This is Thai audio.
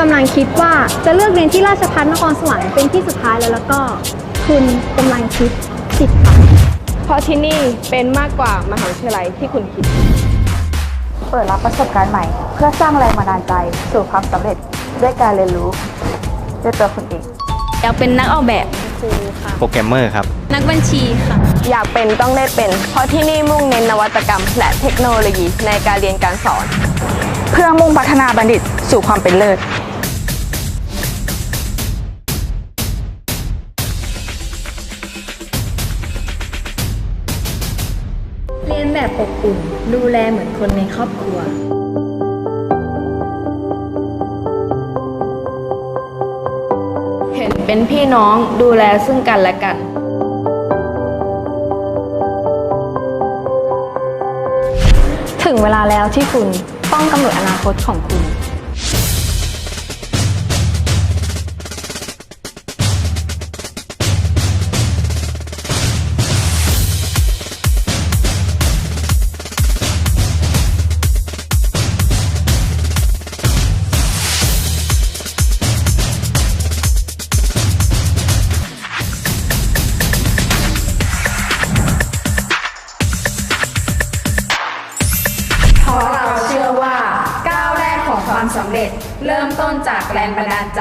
กำลังคิดว่าจะเลือกเรียนที่ราชภัฏนครสวรรค์เป็นที่สุดท้ายแล้วแล้วก็ คุณกำลังคิดผิดค่ะเพราะที่นี่เป็นมากกว่ามหาวิทยาลัยที่คุณคิด เปิดรับประสบการณ์ใหม่ เพื่อสร้างแรงบันดาลใจ สู่ความสำเร็จด้วยการเรียนรู้ด้วยตัวคุณเองอยากเป็นนักออกแบบโปรแกรมเมอร์ครับ นักบัญชีค่ะ อยากเป็นต้องได้เป็น เพราะที่นี่มุ่งเน้นนวัตกรรม และเทคโนโลยีในการเรียนการสอน เพื่อมุ่งพัฒนาบัณฑิตสู่ความเป็นเลิศเรียนแบบอบอุ่น ดูแลเหมือนคนในครอบครัว เห็นเป็นพี่น้องดูแลซึ่งกันและกัน ถึงเวลาแล้วที่คุณ ต้องกำหนดอนาคตของคุณ ของความสำเร็จ เริ่มต้นจากแรงบันดาลใจ